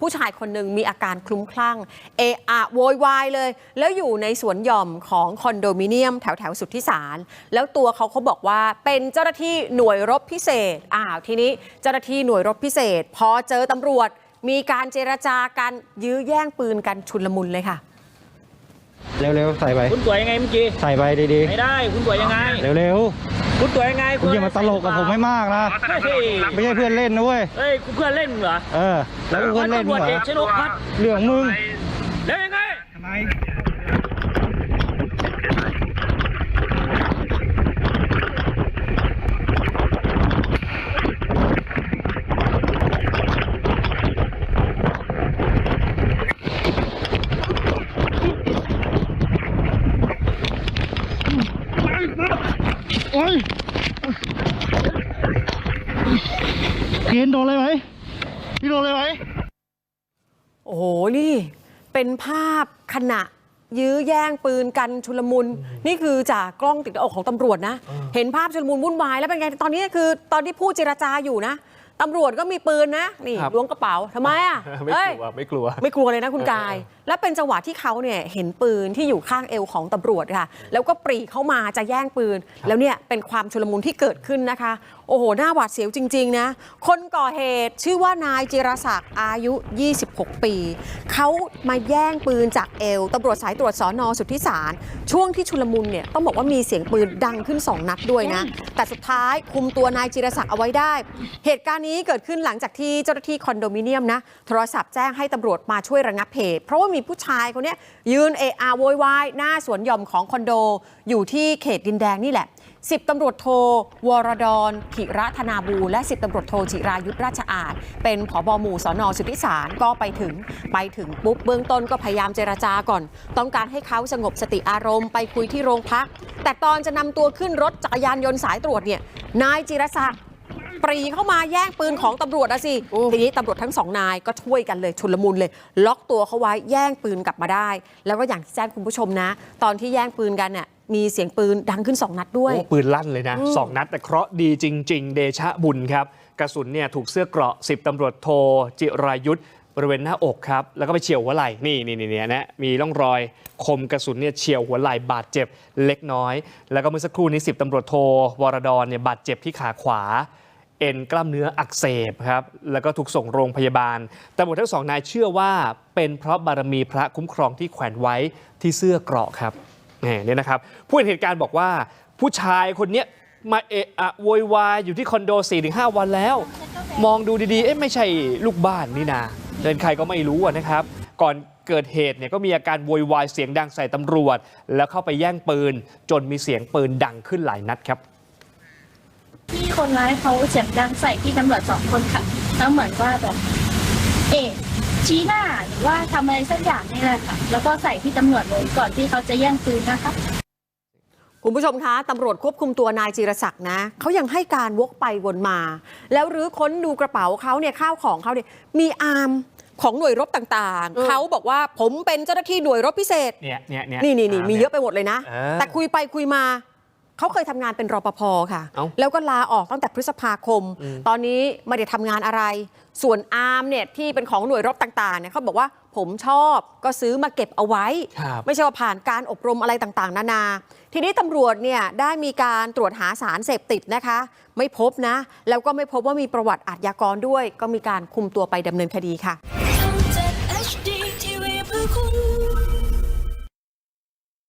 ผู้ชายคนหนึ่งมีอาการคลุ้มคลั่ง เอะอะโวยวายเลย แล้วอยู่ในสวนหย่อมของคอนโดมิเนียมแถวแถวๆสุทธิสาร แล้วตัวเขาเขาบอกว่าเป็นเจ้าหน้าที่หน่วยรบพิเศษอ้าวทีนี้เจ้าหน้าที่หน่วยรบพิเศษ พอเจอตำรวจ มีการเจรจากันยื้อแย่งปืนกันชุลมุนเลยค่ะ เร็วๆใส่ไป คุณตรวจยังไงเมื่อกี้ ใส่ไปดีไม่ได้ คุณตรวจยังไง ๆ เร็ว คุณตรวจยังไงๆคุณอย่ามาตลกกับผมไม่มากนะเฮ้ยไม่ใช่เพื่อนเล่นนะเว้ยเฮ้ยคุณเพื่อนเล่นมึงเหรอ เออ แล้วเพื่อนเล่นตำรมึวงจเหรเออกชนกพัฒน์เรื่องมึง แล้วยังไงโอ้ย เกณฑ์โดนเลยไหมพี่โดนเลยไหมโอ้โห นี่ เป็นภาพขณะ ยื้อแย่งปืนกันชุลมุน นี่คือจากกล้องติดหน้าอกของตำรวจนะ เห็นภาพชุลมุนวุ่นวายแล้วเป็นไง ตอนนี้คือตอนที่พูดเจรจาอยู่นะ ตำรวจก็มีปืนนะนี่ครับ ล้วงกระเป๋าทำไมอะไม่เอ้ยกลัวไม่กลัว ไม่กลัวเลยนะคุณกาย และเป็นจังหวะที่เขาเนี่ยเห็นปืนที่อยู่ข้างเอวของตำรวจค่ะ แล้วก็ปรีเข้ามาจะแย่งปืน แล้วเนี่ยเป็นความชุลมุนที่เกิดขึ้นนะคะ โอ้โห หน้าหวาดเสียวจริง ๆ นะ คนก่อเหตุชื่อว่านายจิรศักดิ์อายุ 26 ปี เขามาแย่งปืนจากเอวตำรวจสายตรวจสอนอสุทธิสาร ช่วงที่ชุลมุนเนี่ยต้องบอกว่ามีเสียงปืนดังขึ้น 2 นัดด้วยนะ แต่สุดท้ายคุมตัวนายจิรศักดิ์เอาไว้ได้ เหตุการณ์นี้เกิดขึ้นหลังจากที่เจ้าหน้าที่คอนโดมิเนียมนะโทรศัพท์แจ้งให้ตำรวจมาช่วยระงับเหตุเพราะว่ามีผู้ชายคนเนี้ยยืนเอะอะโวยวายหน้าสวนหย่อมของคอนโดอยู่ที่เขตดินแดงนี่แหละ สิบตำรวจโทวรดรธิระธนาบูรณ์และสิบตำรวจโทจิรายุทธราชอาจ เป็นผบหมู่สอนอสุทธิสารก็ไปถึง ไปถึงปุ๊บเบื้องต้นก็พยายามเจรจาก่อน ต้องการให้เขาสงบสติอารมณ์ไปคุยที่โรงพัก แต่ตอนจะนำตัวขึ้นรถจักรยานยนต์สายตรวจเนี่ยนายจิรศักดิ์ปรีเข้ามาแย่งปืนของตำรวจอะสิ ทีนี้ตำรวจทั้งสองนายก็ช่วยกันเลยชุลมุนเลย ล็อกตัวเขาไว้แย่งปืนกลับมาได้ แล้วก็อย่างที่แจ้งคุณผู้ชมนะ ตอนที่แย่งปืนกันเนี่ย มีเสียงปืนดังขึ้น 2 นัดด้วย โอ้ปืนลั่นเลยนะสองนัดแต่เคราะห์ดีจริง ๆ เดชะบุญครับ กระสุนเนี่ยถูกเสื้อเกราะ 10ตำรวจโท จิรายุทธบริเวณหน้าอกครับ แล้วก็ไปเฉียวหัวไหล่นี่นี่นี่เนี่ยนะมีร่องรอยคมกระสุนเนี่ยเฉียวหัวไหล่บาดเจ็บเล็กน้อย แล้วก็เมื่อสักครู่นี้10ตำรวจโทวรดรเนี่ยบาดเจ็บที่ขาขวา เอ็นกล้ามเนื้ออักเสบครับแล้วก็ถูกส่งโรงพยาบาลตำรวจทั้งสองนายเชื่อว่าเป็นเพราะบารมีพระคุ้มครองที่แขวนไว้ที่เสื้อเกราะครับแหม เนี่ยนะครับผู้เห็นเหตุการณ์บอกว่าผู้ชายคนนี้มาเอะอะโวยวายอยู่ที่คอนโด 4-5 วันแล้ว มองดูดีๆ เอ๊ะไม่ใช่ลูกบ้านนี่นาเป็นใครก็ไม่รู้นะครับ ก่อนเกิดเหตุเนี่ยก็มีอาการโวยวายเสียงดังใส่ตำรวจ แล้วเข้าไปแย่งปืน จนมีเสียงปืนดังขึ้นหลายนัดครับที่คนร้ายเขาเสียงดังใส่ที่ตำรวจสองคนค่ะแล้วเหมือนว่าแบบเอะ ชี้หน้าหรือว่าทำอะไรสักอย่างนี่แหละค่ะ แล้วก็ใส่ที่ตำรวจเลยก่อนที่เขาจะแย่งปืนนะคะคุณผู้ชมคะตำรวจควบคุมตัวนายจิรศักดิ์นะเขายังให้การวกไปวนมา แล้วรื้อค้นดูกระเป๋าเขาเนี่ยข้าวของเขาเนี่ยมีอาร์มของหน่วยรบต่างๆ เขาบอกว่าผมเป็นเจ้าหน้าที่หน่วยรบพิเศษเนี่ยเนี่ยเนี่ยนี่นี่นี่ามีเยอะไปหมดเลยนะเออแต่คุยไปคุยมา เขาเคยทำงานเป็นรปภค่ะ เอ้าแล้วก็ลาออกตั้งแต่พฤษภาคม อืม ตอนนี้ไม่ได้ทำงานอะไร ส่วนอาร์มเนี่ยที่เป็นของหน่วยรบต่างๆเนี่ยเขาบอกว่าผมชอบก็ซื้อมาเก็บเอาไว้ ครับ ไม่ใช่ว่าผ่านการอบรมอะไรต่างๆ นานา ทีนี้ตำรวจเนี่ยได้มีการตรวจหาสารเสพติดนะคะ ไม่พบนะ แล้วก็ไม่พบว่ามีประวัติอาชญากรด้วย ก็มีการคุมตัวไปดำเนินคดีค่ะ